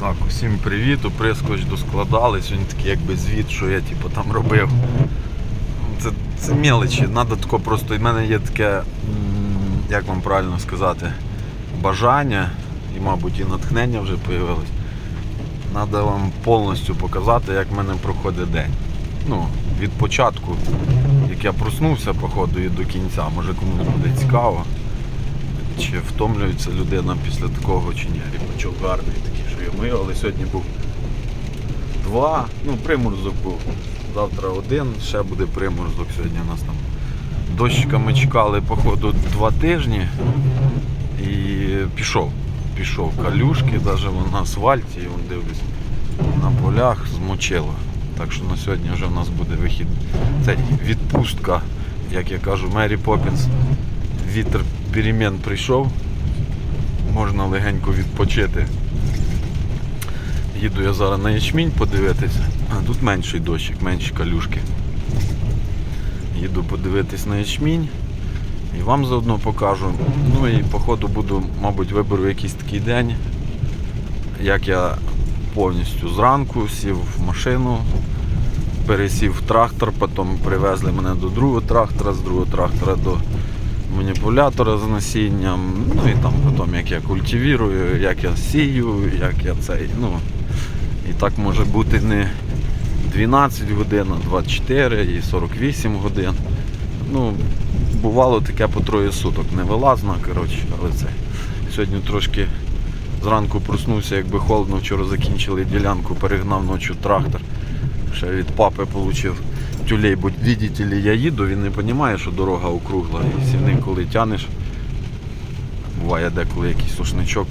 Так, усім привіт, у оприскувач доскладали. Сьогодні такий якби звіт, що я типу, там робив. Це, це мелочі, треба тако просто. І в мене є таке, як вам правильно сказати, бажання і, мабуть, і натхнення вже з'явилось. Треба вам повністю показати, як в мене проходить день. Ну, від початку, як я проснувся, походу, і до кінця. Може комусь буде цікаво. Чи втомлюється людина після такого чи ні. Ріпачок гарний такий, я але сьогодні був два, ну приморозок був. Завтра один, ще буде приморозок. Сьогодні у нас там дощика ми чекали, походу, два тижні і пішов. Пішов калюшки, навіть на асфальті, вон дивлюсь, на полях змочило. Так що на сьогодні вже в нас буде вихід. Це відпустка, як я кажу, Мері Поппінс. Вітер перемін прийшов. Можна легенько відпочити. Їду я зараз на ячмінь подивитися. А тут менший дощик, менші калюшки. Їду подивитись на ячмінь. І вам заодно покажу. Ну і по ходу буду, мабуть, виберу якийсь такий день, як я повністю зранку сів в машину, пересів в трактор, потім привезли мене до другого трактора, з другого трактора до маніпулятора з насінням, ну і там потім як я культивірую, як я сію, як я цей. Ну, і так може бути не 12 годин, а 24 і 48 годин. Ну, бувало таке по троє суток. Не вилазно, коротше, але це. Сьогодні трошки зранку проснувся, якби холодно, вчора закінчили ділянку, перегнав ночі трактор. Ще від папи отримав тюлей, бо видите ли, я їду, він не розуміє, що дорога округла. І сівник, коли тянеш, буває деколи якийсь сушничок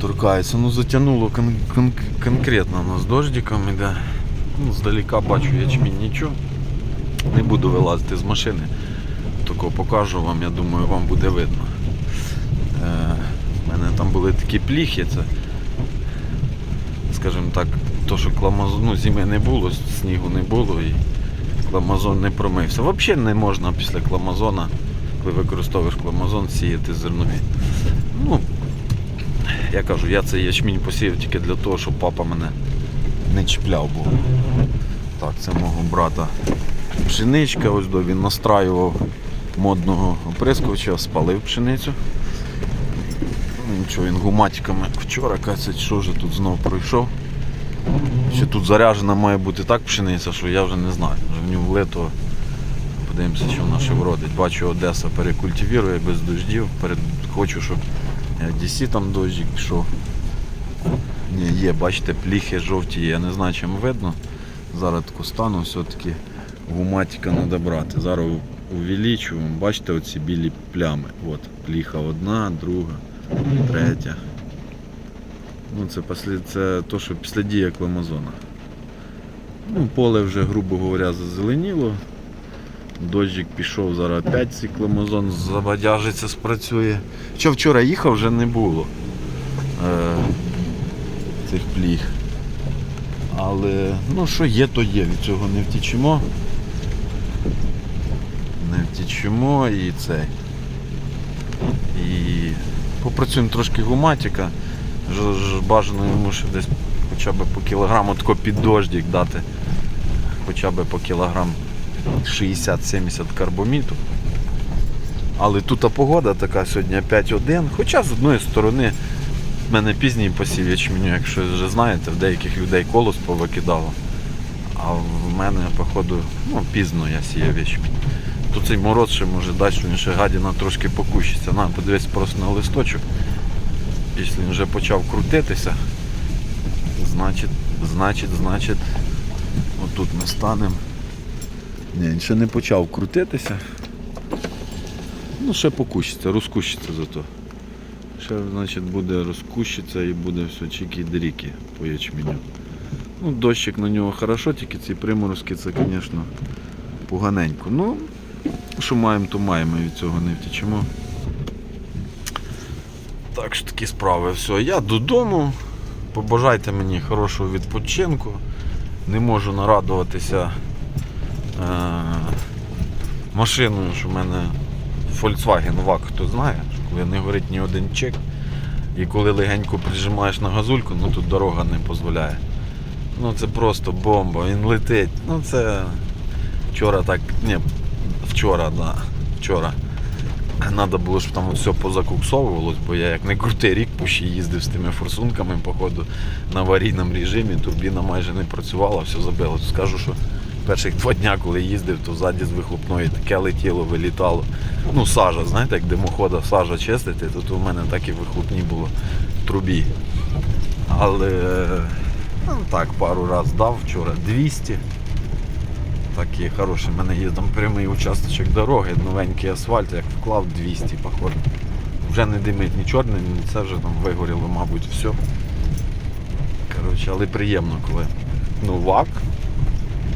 торкається. Ну затягнуло кон- кон- конкретно у нас дождиком іде. Ну, здалека бачу ячмінь нічого. Не буду вилазити з машини. Тако покажу вам, я думаю, вам буде видно. Е, У мене там були такі пліхи, це, скажімо так, то, що кламазон, ну, зими не було, снігу не було і кламазон не промився. Взагалі не можна після кламазона, коли використовуєш кламазон, сіяти зернові. Ну, я кажу, я цей ячмінь посіяв тільки для того, щоб папа мене не чіпляв був. Так, це мого брата пшеничка, ось до він настраював модного оприскувача, спалив пшеницю. Ну, Нічого, він гуматиками вчора кацять, що вже тут знов пройшов. Ще тут заряджена має бути так пшениця, що я вже не знаю. Вже в нього влито. Подивимося, що вона ще вродить. Бачу, Одеса перекультивірує без дождів. Хочу, щоб DC там дощик пішов. Ні, є, бачите, пліхи жовті, я не знаю, чим видно. Зараз таку стану, все-таки гуматика треба брати. Зараз увеличуємо, бачите оці білі плями. От, пліха одна, друга, третя. Ну, це, після, це то, що після дії кламазона. Ну, поле вже, грубо говоря, зазеленіло. Дощик пішов, зараз опять цей кламазон забадяжиться, спрацює. Що вчора їхав, вже не було е, цих пліг. Але ну що є, то є, від цього не втічемо. Не втічемо і цей. І попрацюємо трошки ж бажано йому ще десь хоча б по кілограму тако під дождик дати. Хоча б по кілограм 60-70 карбоміту. Але тут погода така сьогодні 5-1. Хоча з одної сторони в мене пізній посів ячменю, якщо вже знаєте, в деяких людей колос повикидало. А в мене, походу, ну, пізно я сіяв ячмінь. Тут цей мороз ще може дати, що він ще гадіна трошки покущиться. На, подивись просто на листочок. Якщо він вже почав крутитися, значить, значить, значить, отут ми станемо. Ні, він ще не почав крутитися. Ну, ще покущиться, розкущиться зато. Ще, значить, буде розкущиться і буде все чики-дріки по ячменю. Ну, дощик на нього хорошо, тільки ці приморозки це, звісно, поганенько. Ну, що маємо, то маємо, і від цього не втічемо. Так що такі справи. Все, я додому. Побажайте мені хорошого відпочинку. Не можу нарадуватися е- машиною, що в мене Volkswagen VAG, хто знає, коли не горить ні один чек, І коли легенько прижимаєш на газульку, ну тут дорога не дозволяє. Ну це просто бомба, він летить. Ну це вчора так. Ні, вчора, да. Вчора. Треба було, щоб там все позакуксовувалось, бо я як не крутий рік пущі їздив з тими форсунками, походу, на аварійному режимі, турбіна майже не працювала, все забило. Скажу, що перших два дня, коли їздив, то ззаді з вихлопної таке летіло, вилітало. Ну, сажа, знаєте, як димохода сажа чистити, то у мене так і в вихлопній було в трубі. Але ну, так, пару раз дав вчора 200. Такий хороший. У мене є там прямий участочок дороги, новенький асфальт, як вклав 200, походу. Вже не димить ні чорне, ні це вже там вигоріло, мабуть, все. Коротше, але приємно, коли ну вак,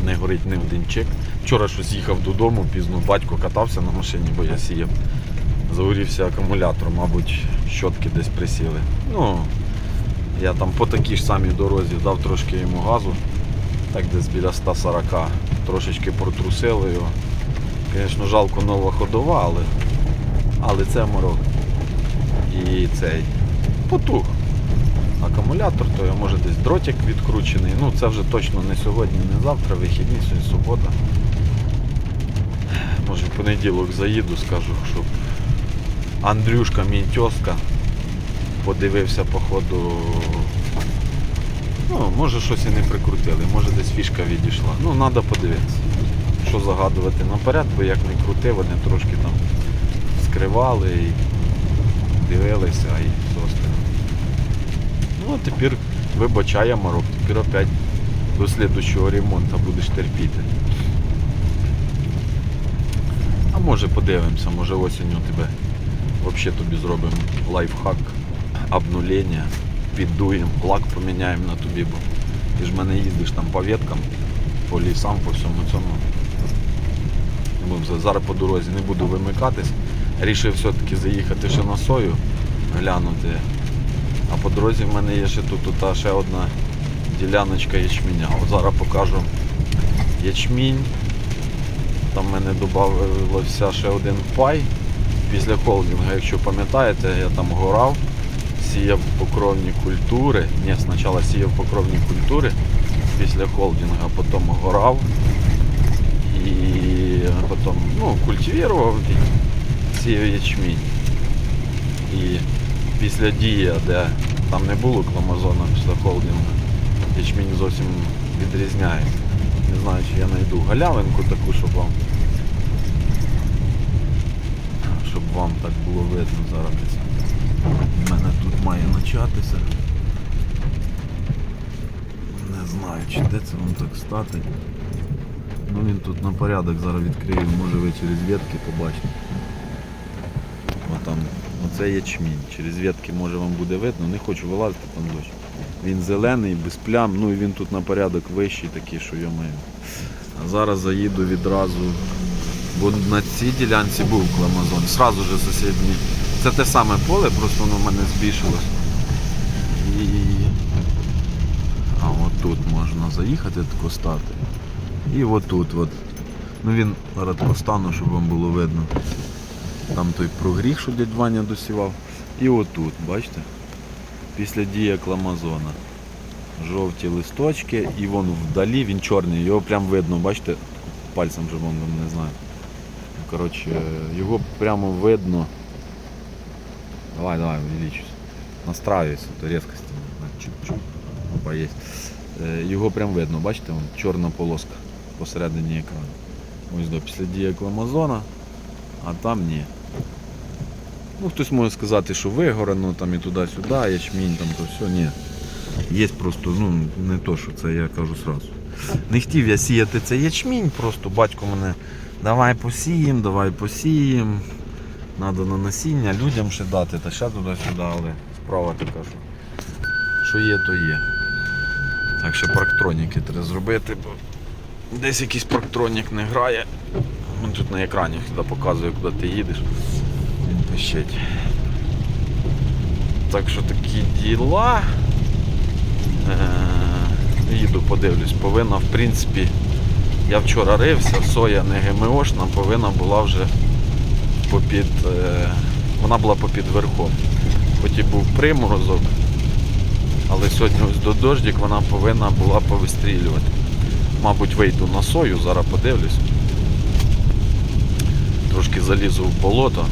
не горить ні один чек. Вчора щось їхав додому, пізно батько катався на машині, бо я сіяв. Загорівся акумулятор, мабуть, щотки десь присіли. Ну, я там по такій ж самій дорозі дав трошки йому газу, так десь біля 140, трошечки протрусили його. Звісно, жалко нова ходова, але, але це морок. І цей потух. Акумулятор, то може десь дротик відкручений. Ну це вже точно не сьогодні, не завтра, вихідні, сьогодні субота. Може в понеділок заїду, скажу, щоб Андрюшка, мій тьоска, подивився по ходу. Ну, може щось і не прикрутили, може десь фішка відійшла. Ну, треба подивитися. Що загадувати наперед, бо як не крути, вони трошки там скривали і дивилися і все. Ну, а тепер вибачає Марок, тепер опять до слідущого ремонту будеш терпіти. А може подивимося, може осінню тебе взагалі тобі зробимо лайфхак, обнулення, піддуємо, лак поміняємо на тобі, бо ти ж мене їздиш там по веткам, по лісам, по всьому цьому. Ну, Зараз по дорозі не буду вимикатись. Рішив все-таки заїхати ще на сою, глянути. А по дорозі в мене є ще тут, тут ще одна діляночка ячменя. От зараз покажу ячмінь. Там в мене додався ще один пай після холдингу. Якщо пам'ятаєте, я там горав, сіяв покровні культури. Ні, спочатку сіяв покровні культури після холдингу, потім горав і потім ну, культивував сіяв ячмінь. І після дія, де там не було кламазона після холдингу, ячмінь зовсім відрізняється. Не знаю, чи я знайду галявинку таку, щоб вам щоб вам так було видно зараз. У мене тут має початися. Не знаю, чи де це вам так стати. Ну він тут на порядок зараз відкрию, може ви через ветки побачите. Отам, оце ячмінь. Через ветки може вам буде видно, не хочу вилазити там дощ. Він зелений, без плям, ну і він тут на порядок вищий такий, що я маю. А зараз заїду відразу. Бо на цій ділянці був кламазон. Сразу же сусідній. Це те саме поле, просто воно в мене збільшилось. І... А отут можна заїхати тако стати. І отут от. Ну він зараз тако стану, щоб вам було видно. Там той прогріх, що дядь Ваня досівав. І отут, бачите? Після дія кламазона. Жовті листочки і вон вдалі він чорний, його прям видно, бачите, пальцем вже вон не знаю. Коротше, його прямо видно. Давай, давай, увеличусь. Настраюсь, то різкості. Е, Його прям видно, бачите, вон, чорна полоска посередині екрану. Ось до після дії кламазона, а там ні. Ну, хтось може сказати, що вигорено там і туди-сюди, ячмінь там, то все, ні. Є просто, ну, не то, що це я кажу сразу. Не хотів я сіяти цей ячмінь, просто батько мене давай посіємо, давай посіємо. Надо на насіння людям ще дати, та ще туди-сюди, але справа така, що, що є, то є. Так що парктроніки треба зробити, бо десь якийсь парктронік не грає. Він тут на екрані сюди показує, куди ти їдеш. Він пищить. Так що такі діла. Е, Їду, подивлюсь, повинна, в принципі, я вчора рився, соя не ГМОшна, повинна була вже попід. е, Вона була попід верхом. потім був приморозок. Але сьогодні ось до дождик вона повинна була повистрілювати. Мабуть, вийду на сою, зараз подивлюсь. Трошки залізу в болото,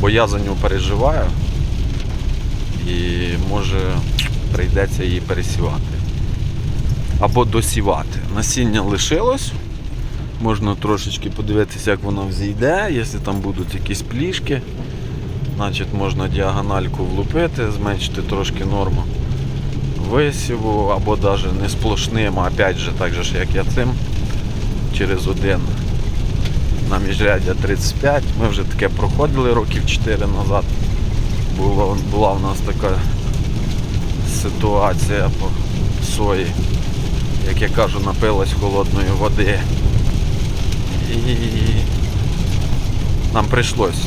бо я за нього переживаю. І може прийдеться її пересівати. Або досівати. Насіння лишилось. Можна трошечки подивитися, як воно взійде, якщо там будуть якісь плішки. Значить можна діагональку влупити, зменшити трошки норму висіву, або навіть не сплошним, а опять же, так же як я цим, через один на міжряддя 35. Ми вже таке проходили років 4 назад. Була, була в нас така ситуація по сої, як я кажу, напилась холодної води. І нам прийшлось,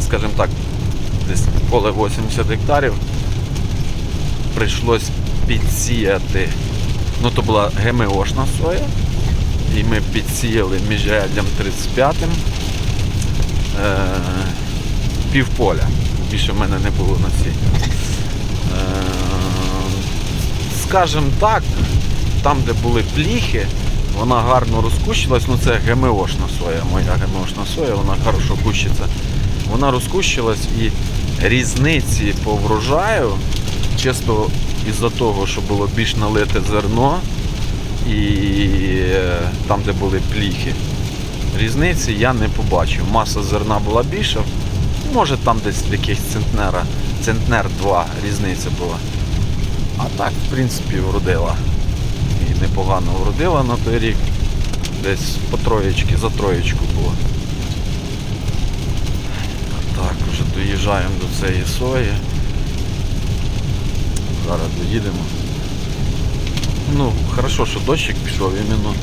скажімо так, десь поле 80 гектарів прийшлось підсіяти. Ну, то була ГМОшна соя. І ми підсіяли міжряддям 35-м е, півполя. Більше в мене не було насіння. Е, скажем так, там, де були пліхи, вона гарно розкущилась. Ну це ГМОшна соя, моя ГМОшна соя, вона хорошо кущиться. Вона розкущилась і різниці по врожаю, чисто із-за того, що було більш налите зерно і е, там, де були пліхи, різниці я не побачив. Маса зерна була більша, може там десь якихось центнера, центнер 2 різниця була. А так, в принципі, вродила. І непогано вродила на той рік. Десь по троєчки, за троєчку було. Так, вже доїжджаємо до цієї сої. Зараз доїдемо. Ну, хорошо, що дощик пішов іменно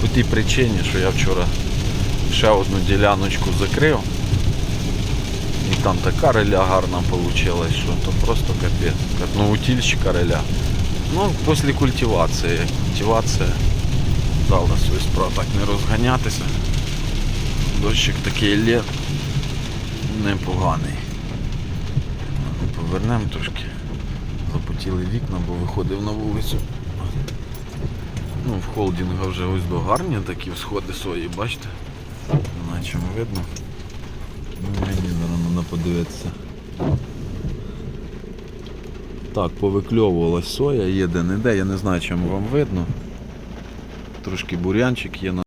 по тій причині, що я вчора ще одну діляночку закрив. І там така реля гарна вийшла, що то просто капець. Як, Ну, утільщика реля. Ну, після культивації. Культивація дала свою справу. Так не розганятися. Дощик такий лє непоганий. Повернемо трошки. Запотіли вікна, бо виходив на вулицю. Ну, в холдинга вже ось до гарні такі всходи свої, бачите? Наче видно. Ну, мені зараз треба подивитися. Так, повикльовувалась соя, є де-не-де, я не знаю, чим вам видно. Трошки бурянчик є на